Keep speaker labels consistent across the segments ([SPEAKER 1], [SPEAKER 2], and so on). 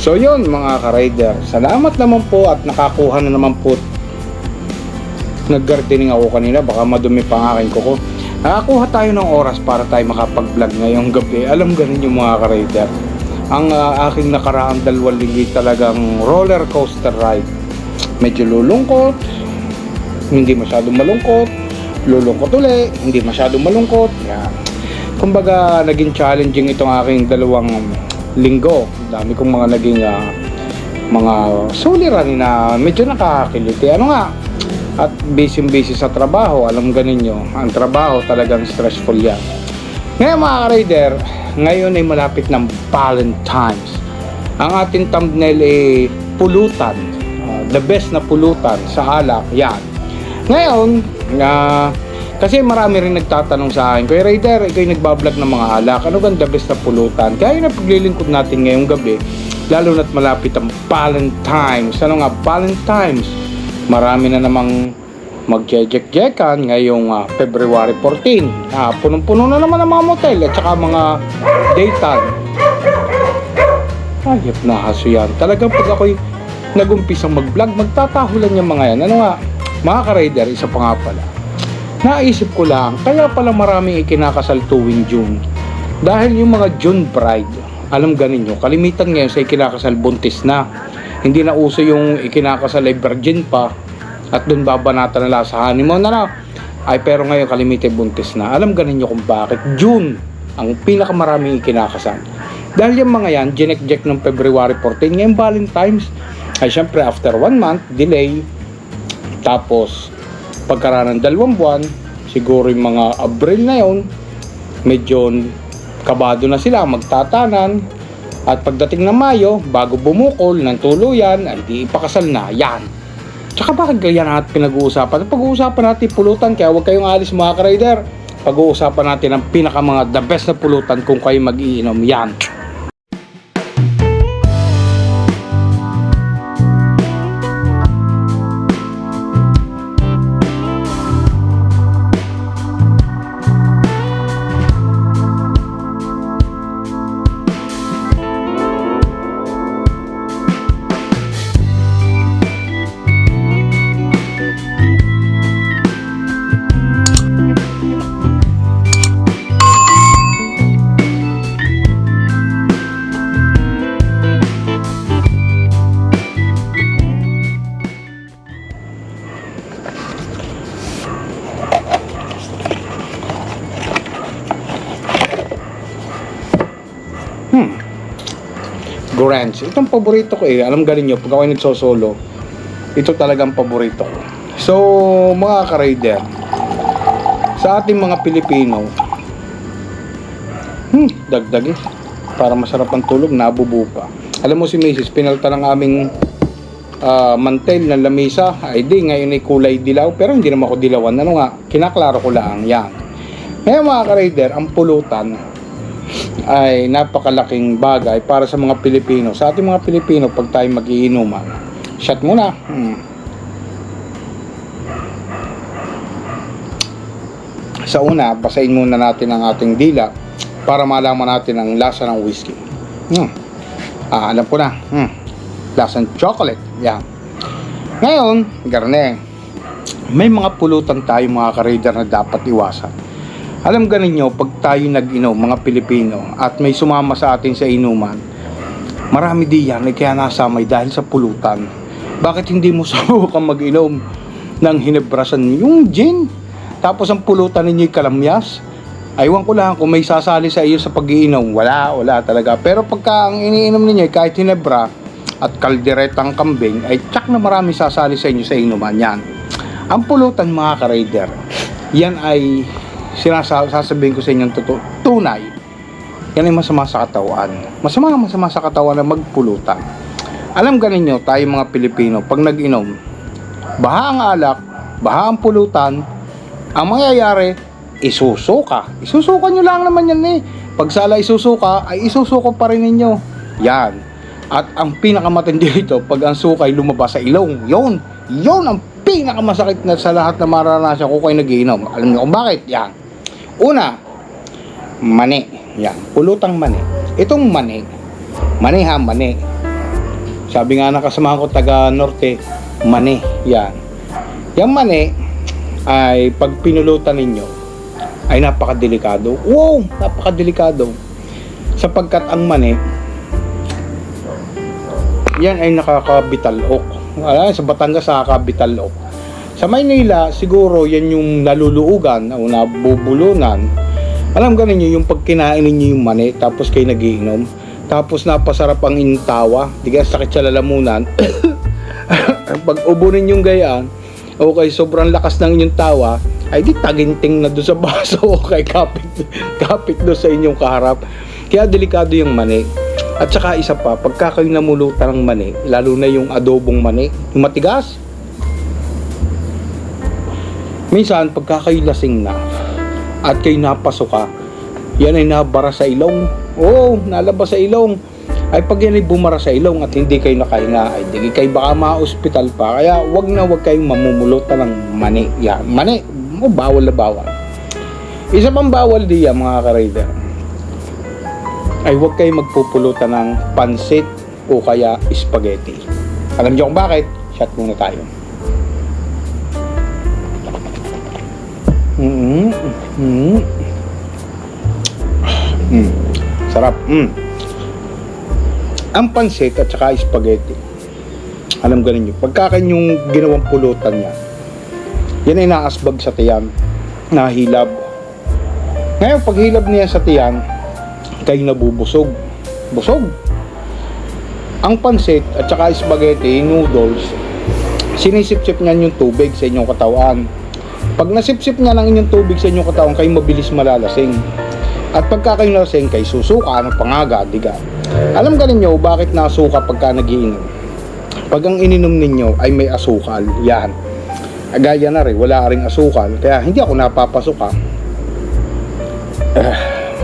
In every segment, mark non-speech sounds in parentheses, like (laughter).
[SPEAKER 1] So yun mga ka-rider, salamat naman po at nakakuha na naman po nag-gardening ako kanina, baka madumi pa ang aking kuko. Nakakuha tayo ng oras para tayo makapag-vlog ngayong gabi. Alam ganun yung mga ka-rider. Ang ah, aking nakaraang dalawang linggo talagang roller coaster ride. Medyo lulungkot, hindi masyadong malungkot, lulungkot uli, hindi masyadong malungkot. Yan. Kumbaga, naging challenging itong aking dalawang linggo. Dami kong mga naging ah, mga suliranin na medyo nakakakiliti. Ano nga, at busy-busy sa trabaho, alam ganin nyo, ang trabaho talagang stressful yan. Ngayon mga ka-rider, ngayon ay malapit ng Valentine's. Ang ating thumbnail ay pulutan. Ah, the best na pulutan sa alak, yan. Ngayon, nga kasi marami rin nagtatanong sa akin, Kuya Raider, ikaw yung nagbablog ng mga alak, ano bang the best na pulutan? Kaya yung napaglilingkod natin ngayong gabi, lalo na't malapit ang Valentine's. Ano nga, Valentine's? Marami na namang magjejek-jekan ngayong ah, February 14. Ah, punong-puno na naman ang mga motel at saka mga daytime. Ayop na haso yan. Talagang pag ako'y nagumpisang mag-vlog, magtatahulan yung mga yan. Ano nga, mga ka-rider, isa pa nga pala. Naisip ko lang, kaya pala maraming ikinakasal tuwing June. Dahil yung mga June bride, alam ganin nyo, kalimitan ngayon sa ikinakasal buntis na. Hindi na uso yung ikinakasal ay virgin pa at doon babanata nila sa honeymoon na na. Ay pero ngayon kalimitan buntis na. Alam ganin nyo kung bakit. June ang pinakamaraming ikinakasal. Dahil yung mga yan, ginek-jek ng February 14, ngayong Valentine's, ay syempre after one month, delay, tapos pagkaraan ng dalawang buwan, siguro yung mga Abril na yon, medyo kabado na sila, magtatanan, at pagdating ng Mayo, bago bumukol ng tuluyan, ay di ipakasal na, yan. Tsaka bakit ganyan at pinag-uusapan? Pag-uusapan natin pulutan, kaya huwag kayong alis mga ka-rider. Pag-uusapan natin ang pinaka mga the best na pulutan kung kayo mag-iinom, yan. Gorange. Itong paborito ko eh. Alam galing nyo, pag ako nagsosolo, ito talagang paborito ko. So, mga ka-rider, sa ating mga Pilipino, hmm, dagdag eh. Para masarap ang tulog, nabubu pa. Alam mo si Mrs. Pinalta ng aming ah, mantel ng lamisa. Ay di, ngayon ay kulay dilaw. Pero hindi naman ako dilawan. Ano nga, kinaklaro ko lang. Yan. Ngayon mga ka-rider, ang pulutan, ay napakalaking bagay para sa mga Pilipino. Sa ating mga Pilipino, pag tayo magiinuman, shot muna. Hmm. Sa una, basahin muna natin ang ating dila para malaman natin ang lasa ng whiskey. Hmm. Ah, alam ko na. Hmm. Lasang chocolate. Yan. Ngayon, garne. May mga pulutan tayo mga ka-raider na dapat iwasan. Alam ganin nyo, pag tayo nag-inom, mga Pilipino, at may sumama sa atin sa inuman, marami di yan ay kaya nasamay dahil sa pulutan. Bakit hindi mo (laughs) subukan mag-inom ng hinebrasan yung gin? Tapos ang pulutan ninyo'y kalamyas? Aywan ko lang kung may sasali sa iyo sa pag-iinom. Wala, wala talaga. Pero pagka ang iniinom ninyo kahit hinebra at kalderetang kambing, ay tsak na marami sasali sa inyo sa inuman yan. Ang pulutan mga ka-rider, yan ay sinasa sasabihin ko sa inyong totoo, tunay. Yan ay masama sa katawan. Masama masama sa katawan na magpulutan. Alam ganin nyo, tayo mga Pilipino, pag nag-inom, baha ang alak, baha ang pulutan, ang mangyayari, isusuka. Isusuka nyo lang naman yan eh. Pag sala isusuka, ay isusuko pa rin ninyo. Yan. At ang pinakamatindi dito, pag ang suka ay lumabas sa ilong, yon yon ang pinakamasakit na sa lahat na maranasan ko kayo nagiinom. Alam niyo kung bakit? Yan. Una, mani. Yan. Pulutang mani. Itong mani, mani ha, mani. Sabi nga ng kasamahan ko taga Norte, mani. Yan. Yung mani ay pag pinulutan ninyo ay napakadelikado. Wow, napakadelikado. Sapagkat ang mani yan ay nakakabital ok. Wala, sa Batangas nakakabital ok. Sa Maynila, siguro yan yung naluluugan o nabubulunan. Alam ka ninyo, yung pag kinain ninyo yung mani, tapos kayo nagiinom, tapos napasarap ang inyong tawa, di kaya sakit sa lalamunan. (coughs) pag ubo ninyong gayaan, okay, sobrang lakas ng inyong tawa, ay di taginting na doon sa baso (laughs) o kay kapit, kapit doon sa inyong kaharap. Kaya delikado yung mani. At saka isa pa, pagka kayo namulutan ng mani, lalo na yung adobong mani, yung matigas, minsan pagka kayo lasing na at kayo napasok ka, yan ay nabara sa ilong. Oo, nalabas sa ilong. Ay pag yan ay bumara sa ilong at hindi kayo nakahinga, ay di kayo baka ma-hospital pa. Kaya wag na wag kayong mamumulutan ng mani. Yan, mani, o bawal na bawal. Isa pang bawal diyan mga ka-rider ay huwag kayo magpupulutan ng pansit o kaya spaghetti. Alam niyo kung bakit? Shot muna tayo. Mm mm mm Sarap. Mm. Ang pansit at saka spaghetti. Alam ganin niyo, pagka kanyong ginawang pulutan niya, yan ay naasbag sa tiyan, nahilab. Ngayon, pag hilab niya sa tiyan, kayo nabubusog. Busog. Ang pansit at saka spaghetti, noodles, sinisip-sip niyan yung tubig sa inyong katawan. Pag nasip-sip niya ng inyong tubig sa inyong katawan, kayo mabilis malalasing. At pagka kayo nalasing, kayo susuka, ano pangaga, diga. Alam ka ninyo bakit nasuka pagka nagiinom? Pag ang ininom ninyo ay may asukal, yan. Gaya na rin, wala ring asukal, kaya hindi ako napapasuka. Ah,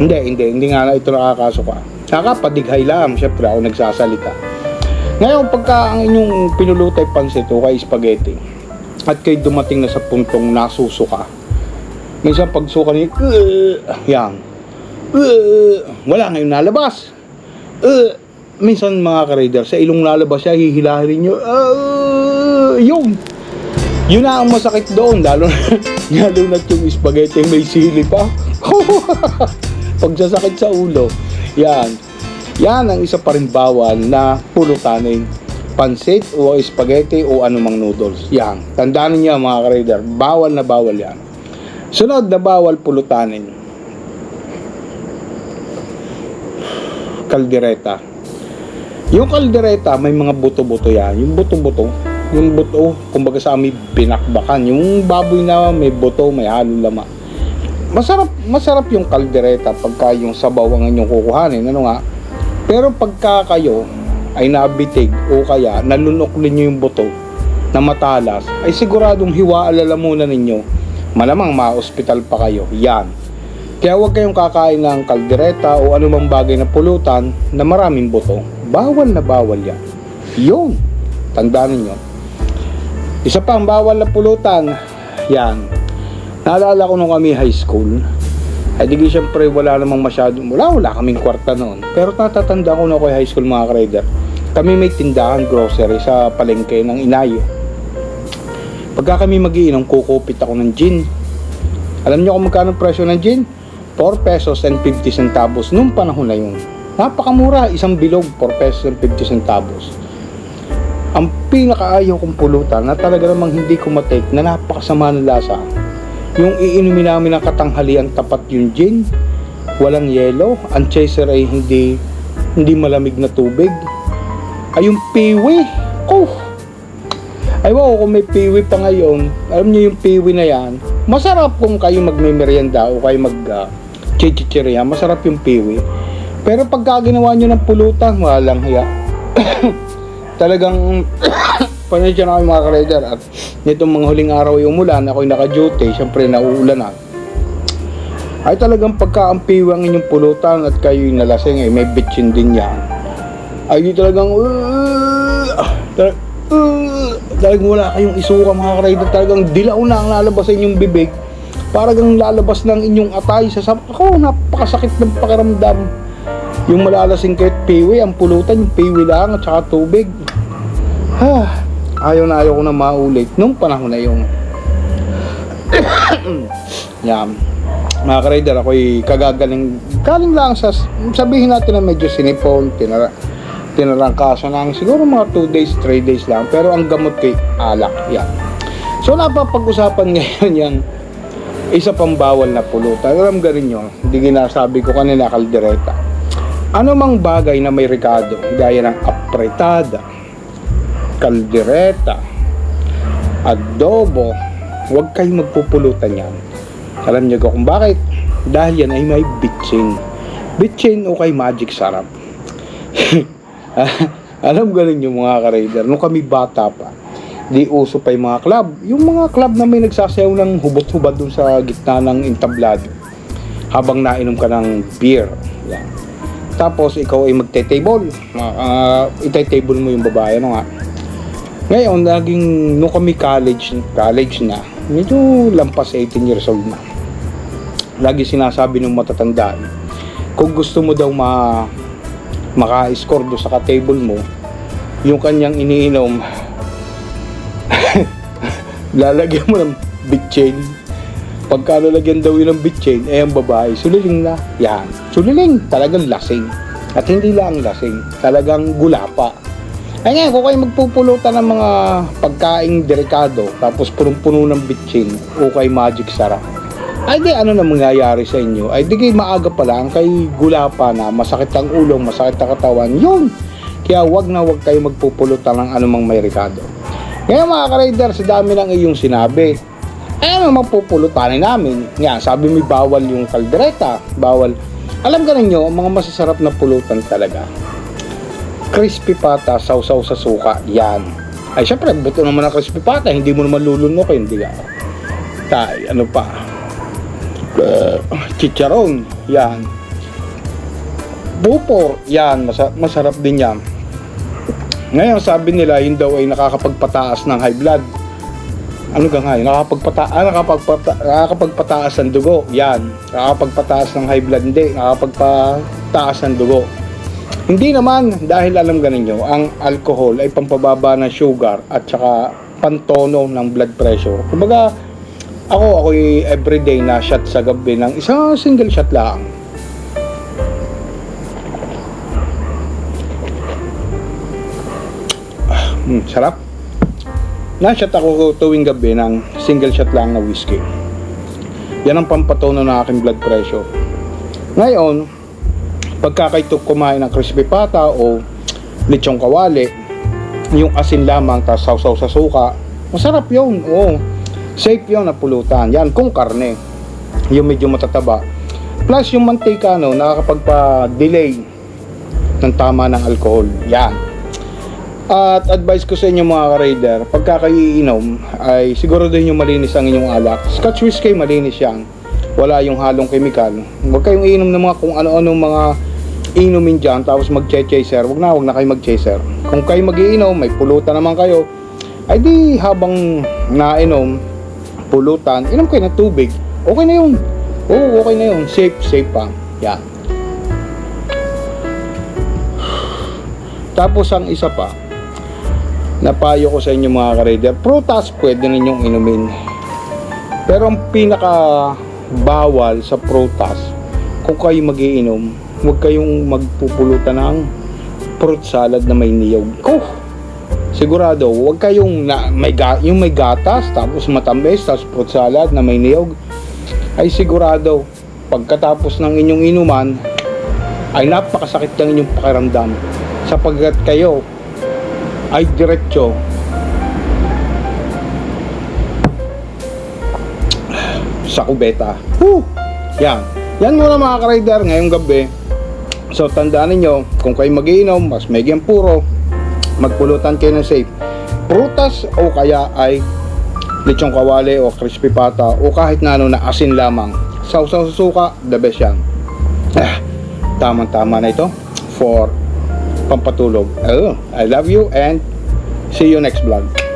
[SPEAKER 1] hindi, hindi, hindi nga na ito nakakasuka. Nakapadighay lang, syempre ako nagsasalita. Ngayon, pagka ang inyong pinulutay pansit o kay spaghetti, at kayo dumating na sa puntong nasusuka, minsan pag suka niyo, "Ugh," yan, "Ugh," wala ngayon nalabas. "Ugh." minsan mga ka-raider, sa ilong lalabas siya, hihilahin nyo, "Ah," yun. Yun na ang masakit doon, lalo (laughs) lalo na yung spaghetti may sili pa. (laughs) Pagsasakit sa ulo. Yan. Yan ang isa pa rin bawal na pulutanin. Pansit o spaghetti o anumang noodles. Yan. Tandaan niyo mga ka-raider, bawal na bawal yan. Sunod na bawal pulutanin. Kaldereta. Yung kaldereta, may mga buto-buto yan. Yung buto-buto, yung buto, kumbaga sa amin, binakbakan. Yung baboy na may buto, may halo lama. Masarap, masarap yung kaldereta pagka yung sabaw ang inyong kukuhanin. Ano nga? Pero pagka kayo ay nabitig o kaya nalunok ninyo yung buto na matalas, ay siguradong hiwaalala muna ninyo. Malamang ma-hospital pa kayo. Yan. Kaya huwag kayong kakain ng kaldereta o anumang bagay na pulutan na maraming buto. Bawal na bawal yan. Yun. Tandaan ninyo. Isa pa ang bawal na pulutan. Yan. Naalala ko nung kami high school. Ay di siyempre wala namang masyadong, wala, wala kaming kwarta noon. Pero natatanda ko na ako high school mga ka-rider. Kami may tindahan grocery sa palengke ng inayo. Pagka kami magiinom, kukupit ako ng gin. Alam niyo kung magkano presyo ng gin? 4 pesos and 50 centavos nung panahon na yun. Napakamura, isang bilog, 4 pesos and 50 centavos. Ang pinakaayaw kong pulutan na talaga namang hindi ko matake na napakasama ng lasa. Yung iinumin namin ng katanghalian tapat yung gin, walang yelo, ang chaser ay hindi hindi malamig na tubig. Ay yung piwi, oh, ay wow, kung may piwi pa ngayon, alam niyo yung piwi na yan, masarap kung kayo magme-merienda o kayo mag uh, masarap yung piwi. Pero pagka ginawa nyo ng pulutan, walang hiya. (coughs) Talagang Pasensya na kayo mga ka-rider at nitong mga huling araw ay umulan, ako'y naka-duty, syempre nauulan na. Ay talagang pagka ang piwang inyong pulutan at kayo'y nalasing ay may bitchin din yan. Ay talagang uh, tal- uh, talagang wala kayong isuka mga ka-rider, talagang dilaw na ang lalabas sa inyong bibig. Parang lalabas ng inyong atay sa sap. Ako, napakasakit ng pakiramdam. Yung malalasing kahit piwi, ang pulutan, yung piwi lang at saka tubig. Ha, ayaw na ayaw ko na maulit nung panahon na yung (coughs) yan. Mga ka-rider, ako'y kagagaling, galing lang sa, sabihin natin na medyo sinipon, tinara, tinarangkaso ng siguro mga 2 days, 3 days lang. Pero ang gamot kay alak, yan. So napapag-usapan (laughs) ngayon yan, isa pang bawal na pulutan. Alam rin yun, hindi ginasabi ko kanina kaldereta. Ano mang bagay na may rekado, gaya ng apretada, kaldereta, adobo, huwag kayong magpupulutan yan. Alam niyo kung bakit? Dahil yan ay may bitchin. Bitchin o kay magic sarap. (laughs) Alam ganun yung mga ka-raider. Nung kami bata pa, di uso pa yung mga club. Yung mga club na may nagsasayaw ng hubot-hubad dun sa gitna ng entablado. Habang nainom ka ng beer. Yan. Tapos ikaw ay magte-table. Uh, ite-table mo yung babae. Ano nga? Ngayon, naging, nung kami college, college na, medyo lampas 18 years old na. Lagi sinasabi ng matatanda, kung gusto mo daw ma maka-score do sa ka-table mo, yung kanyang iniinom, (laughs) lalagyan mo ng big chain. Pagka lalagyan daw yun ng big chain, eh ang babae, suliling na. Yan. Suliling, talagang lasing. At hindi lang lasing, talagang gulapa. Ay nga, kung kayo magpupulutan ng mga pagkaing delikado, tapos punong-puno ng bitchin o kay magic sarap, ay di ano na mangyayari sa inyo? Ay di kayo maaga pa lang, kay gula pa na, masakit ang ulong, masakit ang katawan, yun! Kaya wag na wag kayo magpupulutan ng anumang may rekado. Ngayon mga ka-rider, sa dami ng iyong sinabi, ay ano mapupulutan namin? Nga, sabi mo bawal yung kaldereta, bawal. Alam ka ninyo, mga masasarap na pulutan talaga, crispy pata, sausaw sa suka, yan. Ay, syempre, buto naman ng crispy pata, hindi mo naman lulunukin, hindi ka. Tay, ano pa? Uh, chicharon, yan. Bupor, yan, masa- masarap din yan. Ngayon, sabi nila, yun daw ay nakakapagpataas ng high blood. Ano ka nga, yun? nakakapagpata ah, nakakapagpata nakakapagpataas ng dugo. Yan, nakakapagpataas ng high blood, hindi, nakakapagpataas ng dugo. Hindi naman dahil alam ganin nyo, ang alcohol ay pampababa ng sugar at saka pantono ng blood pressure. Kumbaga, ako, ako'y everyday na shot sa gabi ng isang single shot lang. Ah, mm, sarap. Na-shot ako tuwing gabi ng single shot lang na whiskey. Yan ang pampatono ng aking blood pressure. Ngayon, pagka kayo kumain ng crispy pata o lechong kawali, yung asin lamang tapos sausaw sa suka, masarap yun. Oo. Safe yun na pulutan. Yan, kung karne. Yung medyo matataba. Plus yung mantika, no, nakakapagpa-delay ng tama ng alcohol. Yan. At advice ko sa inyo mga ka-raider, pagka kayo iinom, ay siguro din yung malinis ang inyong alak. Scotch whiskey, malinis yan. Wala yung halong kemikal. Huwag kayong iinom ng mga kung ano-ano mga inumin dyan, tapos mag-chaser. Huwag na, huwag na kayo mag-chaser. Kung kayo mag-iinom, may pulutan naman kayo, ay di habang nainom, pulutan, inom kayo ng tubig. Okay na yun. Oo, okay na yun. Safe, safe pa. Yan. Tapos ang isa pa, napayo ko sa inyo mga ka-raider, prutas pwede ninyong inumin. Pero ang pinaka bawal sa prutas, kung kayo magiinom, huwag kayong magpupulutan ng fruit salad na may niyog. Oh, sigurado, huwag kayong na, may, ga, yung may gatas, tapos matamis, tapos fruit salad na may niyog. Ay sigurado, pagkatapos ng inyong inuman, ay napakasakit ng inyong pakiramdam sapagkat kayo ay diretso sa kubeta. Woo! Yan. Yan muna mga ka-rider ngayong gabi. So tandaan ninyo, kung kayo magiinom, mas may puro, magpulutan kayo ng safe. Prutas o kaya ay lechong kawali o crispy pata o kahit na ano na asin lamang. Sausaw sa suka, the best yan. Ah, tamang-tama na ito for pampatulog. Oh, I love you and see you next vlog.